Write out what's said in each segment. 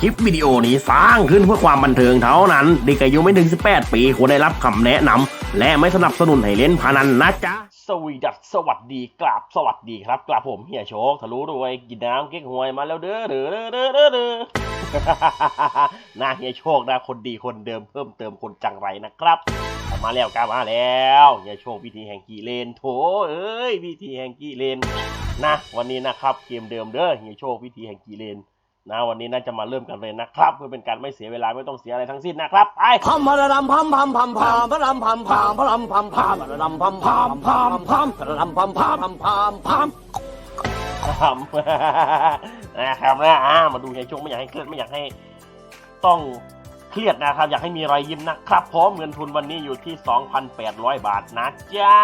คลิปวิดีโอนี้สร้างขึ้นเพื่อความบันเทิงเท่านั้นเด็กอายุไม่ถึง 18 ปีควรได้รับคำแนะนำและไม่สนับสนุนให้เล่นพนันนะจ๊ะสวีดัสสวัสดีกราบสวัสดีครับกราบผมเฮียโชคทะลุรวยกินน้ำเก๊กฮวยมาแล้วเด้อเด้อเด้อเด้อเด้อเด้อนาเฮียโชคนะคนดีคนเดิมเพิ่มเติมคนจังไรนะครับมาแล้วกามาแล้วเฮียโชคพิธีแห่งกีเลนโถเอ้ยพิธีแห่งกีเลนนะ วันนี้นะครับเกมเดิมเด้อเฮียโชคพิธีแห่งกีเลน นะวันนี้น่าจะมาเริ่มกันเลยนะครับ เพื่อเป็นการไม่เสียเวลาไม่ต้องเสียอะไรทั้งสิ้นนะครับไปพัมพะระดำพัมพัมพัมพัมพะรำพัมพัมพะรำพัมพัมพะรำพัมพัมพัมพัมพะรำพัมพัมพัมพัมพัมครับนะครับนะอ่ามาดูในช่วงไม่อยากให้เครียดไม่อยากให้ต้องเครียดนะครับ อยากให้มีรอยยิ้มนะครับพร้อมเงินทุนวันนี้อยู่ที่ 2,800 บาทนะจ๊ะ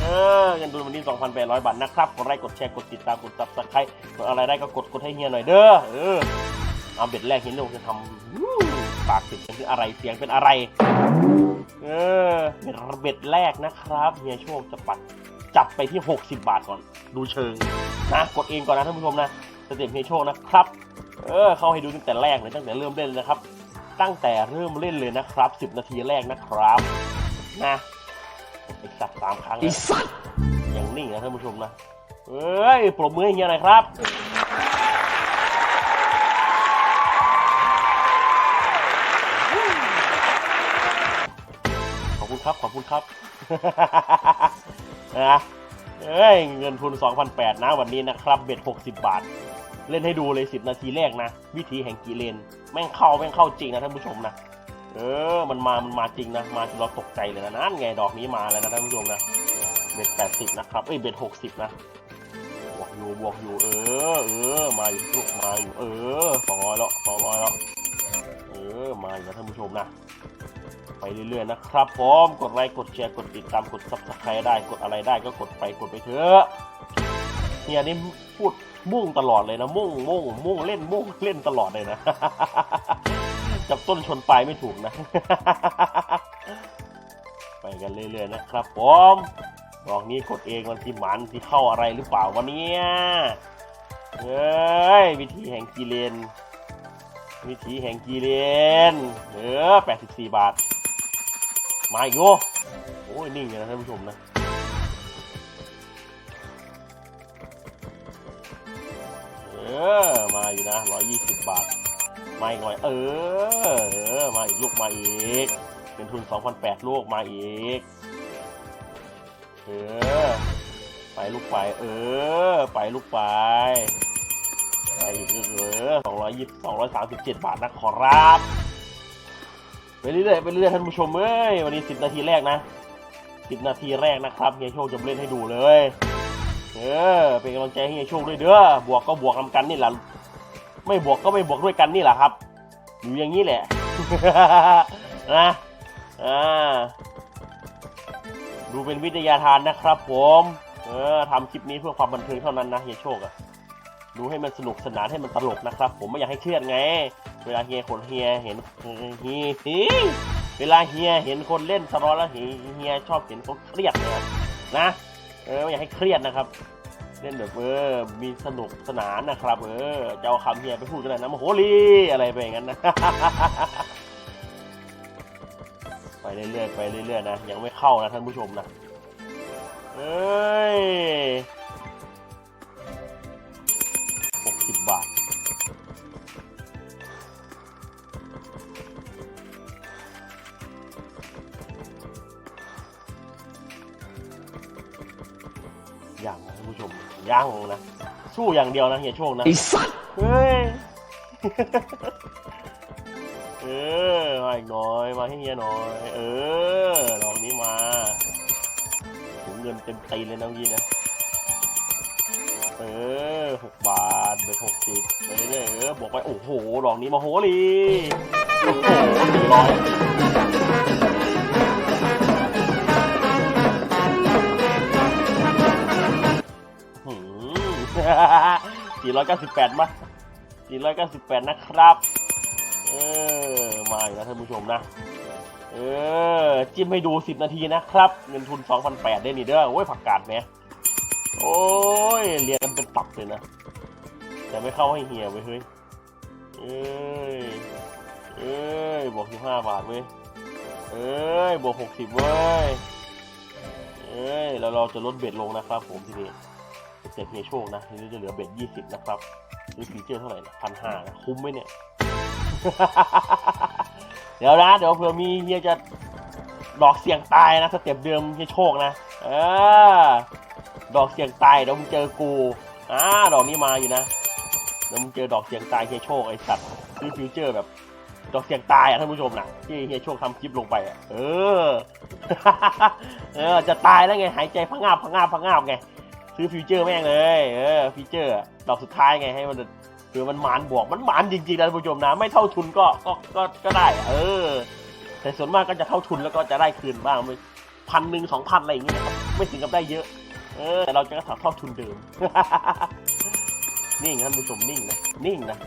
เออเงินทุนวันนี้ 2,800 บาทนะครับ กดไลค์กดแชร์กดติดตามกดซับสไครต์กดอะไรได้ก็กดกดให้เฮียหน่อยเด้อเออเอาเบ็ดแรกเห็นลงจะทำปากติดเป็นอะไรเสียงเป็นอะไร เออเบ็ดแรกนะครับเฮียโชคจะปัดจับไปที่ 60 บาทก่อน ดูเชิงนะกดเองก่อนนะท่านผู้ชมนะสเต็ปเฮียโชคนะครับ เออเข้าให้ดูตั้งแต่แรกเลยตั้งแต่เริ่มเล่นนะครับ ตั้งแต่เริ่มเล่นเลยนะครับ 10 นาทีแรกนะครับนะ ไอสัตว์สามครั้งไอ้นะสัตว์อย่างนิ่งนะท่านผู้ชมนะเอ้ยปรบมือให้เฮียหน่อยครับขอบคุณครับขอบคุณครับนะเอ้ยเงินทุน2,800นะวันนี้นะครับ เบ็ด 60 บาท เล่นให้ดูเลย 10 นาทีแรกนะ วิธีแห่งกีเลน แม่งเข้า แม่งเข้าจริงนะท่านผู้ชมนะ เออ มันมา มันมาจริงนะ มาจนเราตกใจเลยนะนั่นไงดอกนี้มาแล้วนะท่านผู้ชมนะ เบ็ด80นะครับ เอ้ย เบ็ด60นะบวกอยู่บวกอยู่ เออ เออ มาอยู่ลูกมาอยู่ เออ200แล้ว200แล้ว เออ มาอยู่นะท่านผู้ชมนะ ไปเรื่อยๆนะครับผมกดไลค์ กดแชร์ กดติดตาม กดซับสไครต์ได้ กดอะไรได้ก็กดไป กดไปเถอะเฮียนี่พูดมุ่งตลอดเลยนะ มุ่งมุ่งมุ่งเล่นมุ่งเล่นตลอดเลยนะ จับต้นชนปลายไม่ถูกนะ ไปกันเรื่อยๆนะครับผมดอกนี้กดเองวันที่หมันที่เข้าอะไรหรือเปล่าวันนี้เฮ้ยวิธีแห่งกีเลน วิธีแห่งกีเลนเออ84บาท มาอีกโง่โอ้ยนิ่งเลยนะท่านผู้ชมนะเออมาอยู่นะ120บาท มาอีกหน่อย เออ มาอีกลูกมาอีก เป็นทุน2,800ลูกมาอีก เออ ไปลูกไป เออ ไปลูกไป ไปอีกเออสองร้อยยี่สองร้อยสามสิบเจ็ดบาทนะขอรับไปเรื่อยๆไปเรื่อยๆท่านผู้ชมเอ้ยวันนี้สิบนาทีแรกนะสิบนาทีแรกนะครับเฮียโชคจะเล่นให้ดูเลย เออเป็นกำลังใจให้เฮียโชคด้วยเด้อบวกก็บวกทำกันนี่แหละ ไม่บวกก็ไม่บวกด้วยกันนี่แหละครับ อยู่อย่างนี้แหละ นะอ่าดูเป็นวิทยาทานนะครับ ผมเออทำคลิปนี้เพื่อความบันเทิงเท่านั้นนะเฮียโชคอะดูให้มันสนุกสนานให้มันตลกนะครับ ผมไม่อยากให้เครียดไง เวลาเฮียคนเฮียเห็นเฮียเฮียเวลาเฮียเห็นคนเล่นสล็อแล้วเฮียชอบเห็นคนเครียดนะครับนะเออไม่อยากให้เครียดนะครับ เล่นแบบเออมีสนุกสนานนะครับ เออจะเอาคำเฮียไปพูดกันเลยนะมโหลีอะไรไปอย่างนั้นนะไปเรื่อยๆไปเรื่อยๆนะยังไม่เข้านะท่านผู้ชมนะเอ้ย60บาท ชมยังนะ สู้อย่างเดียวนะเฮียโชคนะไอ้สัตว์เฮ้ย เออ มาอีกหน่อย มาให้เฮียหน่อย เออดอกนี้มาถุงเงินเต็มตีนเลยนะเมื่อกี้นะ เออหกบาทเบ็ดหกสิบไปเรื่อยๆเออบวกไป โอ้โหดอกนี้มาโหลีโอ้โหสี่ร้อย สี่ร้อยเก้าสิบแปดมาสี่ร้อยเก้าสิบแปดนะครับ เออ มาอีกแล้วท่านผู้ชมนะ เออ จิ้มให้ดูสิบนาทีนะครับ เงินทุนสองพันแปดได้นี่เด้อ โอ้ย ผักกาดแหมโอ้ย เรียงกันเป็นตับเลยนะ แต่ไม่เข้าให้เฮียไว้เฮ้ย เอ้ย เอ้ย บวกสิบาทเว้ย เอ้ย บวกหกสิบเว้ย เอ้ย แล้วเราจะลดเบ็ดลงนะครับผมทีนี้ เจ็บเฮียโชคนะทีนี้จะเหลือเบ็ดยี่สิบนะครับซื้อฟีเจอร์เท่าไหร่นะพันห้านะคุ้มไหมเนี่ย เดี๋ยวนะเดี๋ยวเผื่อมีเฮียจะดอกเสี่ยงตายนะสเต็ปเดิมเฮียโชคนะเออดอกเสี่ยงตายเดี๋ยวมึงเจอกูอ่าดอกนี้มาอยู่นะเดี๋ยวมึงเจอดอกเสี่ยงตายเฮียโชคไอ้สัตว์ซื้อฟิวเจอร์แบบดอกเสียงตายอะท่านผู้ชมนะที่เฮียโชคทำคลิปลงไปอะเออ เออจะตายแล้วไงหายใจพังงาบพังงาบพังงาบไง ซื้อฟิวเจอร์แม่งเลย เออฟิวเจอร์ดอกสุดท้ายไงให้มันคือมันหมานบวกมันหมานจริงๆนะท่านผู้ชมนะ ไม่เท่าทุนก็ก็ก็ก็ได้ เออ แต่ส่วนมากก็จะเท่าทุนแล้วก็จะได้คืนบ้างไม่พันหนึ่งสองพันอะไรอย่างเงี้ยไม่ถึงกับได้เยอะ เออแต่เราจะก็เท่าทุนเดิมนิ่งท่านผู้ชมนิ่งนะนิ่งนะ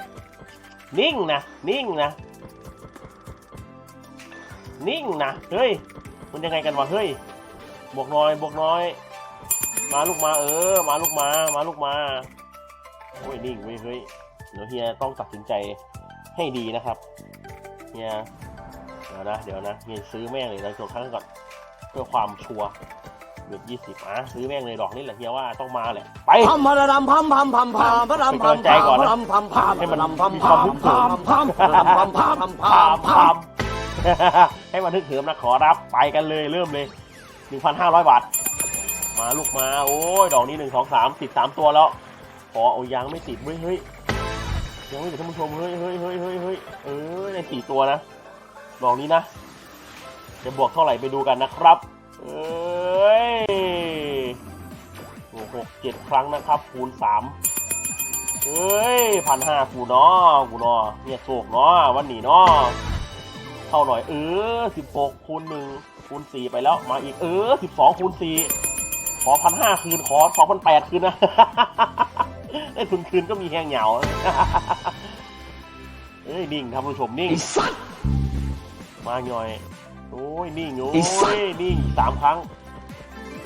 นิ่งนะนิ่งนะนิ่งนะเฮ้ยมันยังไงกันวะเฮ้ยบวกน้อยบวกน้อย มาลูกมาเออ มาลูกมามาลูกมาโอ้ยนิ่งเว้ยเฮ้ยเดี๋ยวเฮียต้องตัดสินใจให้ดีนะครับเฮียเดี๋ยวนะเดี๋ยวนะเฮียซื้อแม่งเลยนะจบครั้งก่อนเพื่อความชัวร์เบ็ดยี่สิบอะซื้อแม่งเลยดอกนี่แหละเฮียว่าต้องมาแหละไปพัมพะระดำพัมพัมพัมพัมพะรำพัมเป็นกำลังใจก่อนนะพัมพัมพัมให้มันพัมพัมมฮึกเหิพัมพัมพัมพัมพัมพัมพามพัพามให้มันทึกเหิมนะขอรับไปกันเลยเริ่มเลยหนึ่งพันห้าร้อยบาท มาลูกมา โอ้ย ดอกนี้หนึ่งสองสามติดสามตัวแล้วขอเอายางไม่ติดเว้ยเฮ้ยยังไม่ติดท่านผู้ชมเฮ้ยเฮ้ยเฮ้ยเฮ้ยเฮ้ยเออในสี่ตัวนะดอกนี้นะ จะบวกเท่าไหร่ไปดูกันนะครับ เอ้ยโอ้โหกเจ็ดครั้งนะครับ คูณสามเอ้ยพันห้าคูณเนาะกูเนาะเนี่ยโศกเนาะวันนี้เนาะเท่าหน่อยเออสิบหกคูณหนึ่งคูณสี่ไปแล้วมาอีกเออสิบสองคูณสี่ ขอพันห้าคืนขอสองพันแปดคืนนะได้ทุนคืนก็มีแห้งเหงาเอ้ยนิ่งท่านผู้ชมนิ่งไอ้สัตว์มาหน่อย โอ้ยนิ่งโอ้ไอ้สัยสนิ่งสามครั้ง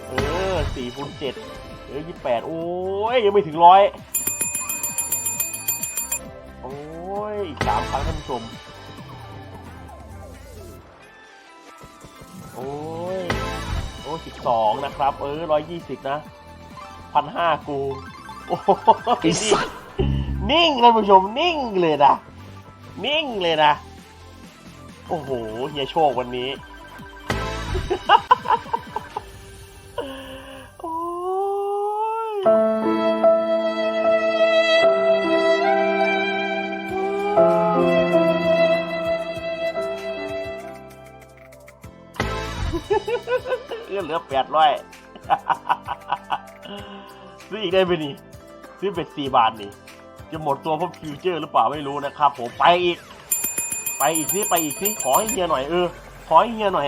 เออสี่คูณเจ็ดเออยี่แปดโอ้ยยังไม่ถึงร้อยโอ้ยอีกสามครั้งท่านผู้ชมโอ้ ยโอ้สิบสองนะครับ เออร้อยยี่สิบนะพันห้ากู โอ้ยไอ้สัตว์นิ่งท่านผู้ชมนิ่งเลยนะ นิ่งเลยนะ โอ้โห เฮียโชควันนี้ เอ้ยเหลือแปดร้อยซื้ออีกได้ไหมนี่ซื้อเป็ดสี่บาทนี่ จะหมดตัวเพราะฟิวเจอร์หรือเปล่าไม่รู้นะครับผมไปอีก ไปอีกสิไปอีกสิขอให้เฮียหน่อยเออขอให้เฮียหน่อย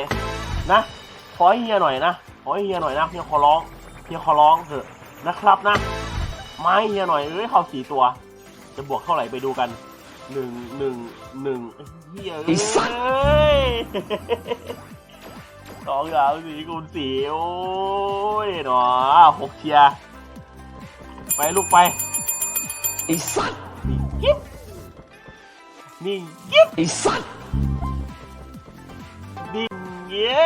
นะขอให้เฮียหน่อยนะขอให้เฮียหน่อยนะเฮียขอร้องเฮียขอร้องเถอะนะครับนะไม้เฮียหน่อยเอ้ยเขาสี่ตัว จะบวกเท่าไหร่ไปดูกันหนึ่งหนึ่งหนึ่งเฮียเอ้ย สองสามสี่คูณสี่โอ้ยหนอหกเชียไปลูกไปไอ้สัตว์กิ๊บนิ่งกิ๊บไอ้สัตว์นิ่งเย้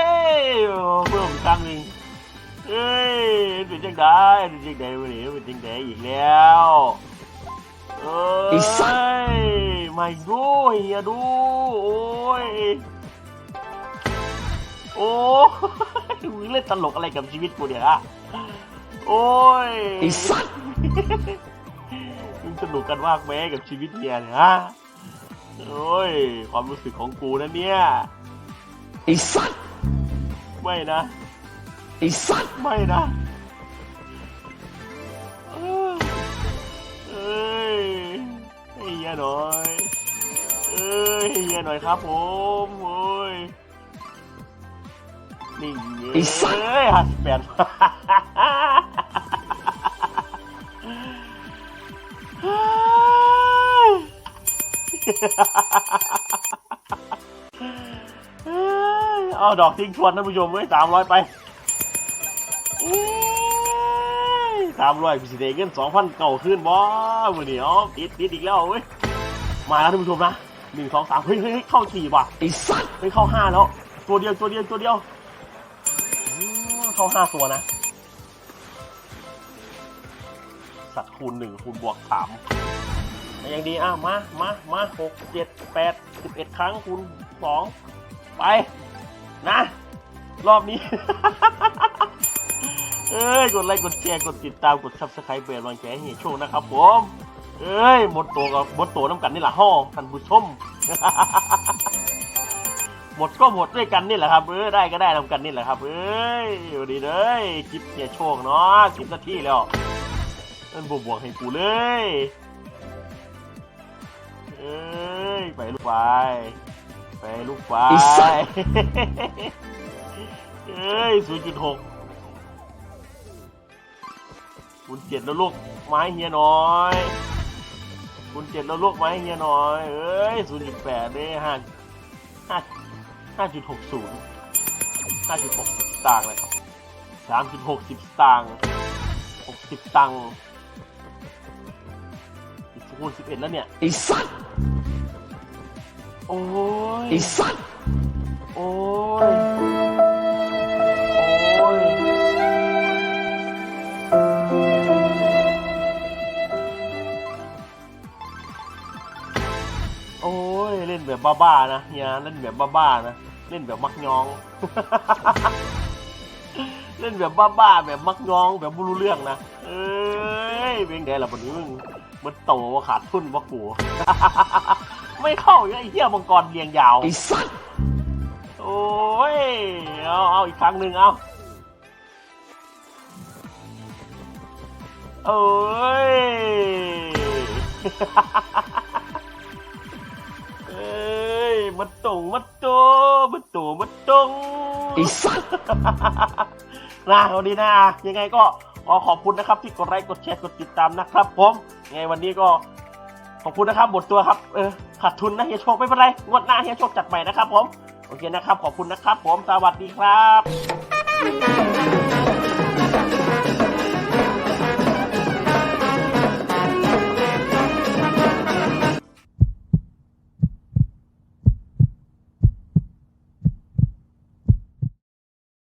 เพิ่มอีกครั้งนึ่งเอ้ยเป็นจังได้เป็นจังได้วันนี้เป็นจังได้อีกแล้วเอ้ยไม่ดูอย่าดูโอ้ย โอ้ยมึงเล่นตลกอะไรกับชีวิตกูเนี่ยอะโอ้ยไอ้สัตว์มึงสนุกกันมากแม้กับชีวิตเฮียเนี่ยฮะโอ้ย ความรู้สึกของกูนะเนี่ยไอ้สัตว์ไม่นะไอ้สัตว์ไม่นะเอ้ยเอ้ยให้เฮียหน่อยเอ้ยให้เฮียหน่อยครับผมโอ้ ยนิ่งเอ้ยห้าสิบแปดเอาดอกทิ้งทวนท่านผู้ชมเว้ยสามร้อยไปสามร้อยพิเศษเงินสองพันเก่าขึ้นบ่มือนี้อ๋อติดติดอีกแล้วเว้ย มาแล้วท่านผู้ชมนะหนึ่งสองสามเฮ้ยเฮ้ยเฮ้ยเข้าสี่ว่ะ ไอ้สัตว์ เฮ้ยเข้าห้าแล้ว ตัวเดียวตัวเดียวตัวเดียว เข้าห้าตัวนะ สัตว์คูณหนึ่งคูณบวกสามยังดีอะมามามาหกเจ็ดแปดสิบเอ็ดครั้งคูณสองไป นะ รอบนี้ เอ้ย กดไลค์กดแชร์กดติดตามกดซับสไครป์เบลลองแชร์ให้โชคนะครับผม เอ้ยหมดตัวกับหมดตัวน้ำกันนี่แหละฮ่อท่านผู้ชม หมดก็หมดด้วยกันนี่แหละครับเออได้ก็ได้ทำกันนี่แหละครับเอ้อยู่ดีเลยจิบเสียโชคเนาะจิบหน้าที่แล้วมันบวกบวกให้กูเลยเอ้ยไปลูกไปไปลูกไปเอ้ยศูนย์จุดหกคุณเจ็ดแล้วลูกไม้เฮียน้อยคุณเจ็ดแล้วลูกไม้เฮียน้อยเอ้ยศูนย์จุดแปดเนี่ยห่า 5.60 5.60สตางค์เลยครับ3.60สตางค์60ตังค์อีกคูณ11 แล้วเนี่ยไอ้สัตว์โอ้ยไอ้สัตว์โอ้ย แบบบ้าๆนะเฮียเล่นแบบบ้าๆนะเล่นแบบมักยอง เล่นแบบบ้าๆแบบมักยองแบบไม่รู้เรื่องนะเอ้ยเป็นไงล่ะวันนี้มึงมันโตว่าขาดทุนว่ากูไม่เข้าไอ้เหี้ยมังกรเรียงยาวไอ้สัตว์โอ้ยเอาเอาอีกครั้งหนึ่งเอาเอ้ย มันตรงมันโตมันโตมันตรงไอ้สัตว์นะวันนี้นะ ยังไงก็ขอขอบคุณนะครับ ที่กดไลค์กดแชร์กดติดตามนะครับ ผมยังไงวันนี้ก็ขอบคุณนะครับหมดตัวครับเออขาดทุนนะเฮียโชคไม่เป็นไรงวดหน้าเฮียโชคจัดใหม่นะครับ ผมโอเคนะครับ ขอบคุณนะครับ ผมสวัสดีครับ